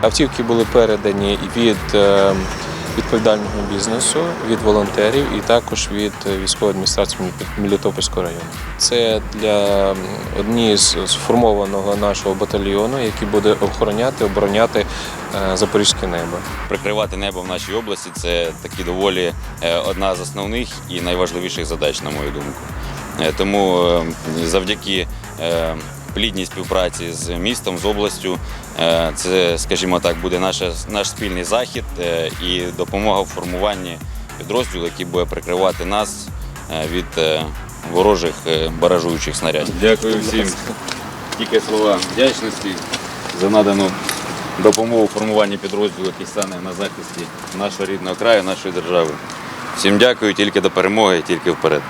Автівки були передані від е, відповідального бізнесу, від волонтерів і також від військової адміністрації Мелітопольського району. Це для однієї з сформованого нашого батальйону, який буде охороняти, обороняти е, запорізьке небо. Прикривати небо в нашій області це такі доволі е, одна з основних і найважливіших задач, на мою думку. Тому е, завдяки е, плідній співпраці з містом, з областю, е, це, скажімо так, буде наша, наш спільний захід е, і допомога в формуванні підрозділу, який буде прикривати нас е, від ворожих баражуючих снарядів. Дякую всім. Тільки слова вдячності за надану допомогу в формуванні підрозділу, який стане на захисті нашого рідного краю, нашої держави. Всім дякую, тільки до перемоги, тільки вперед.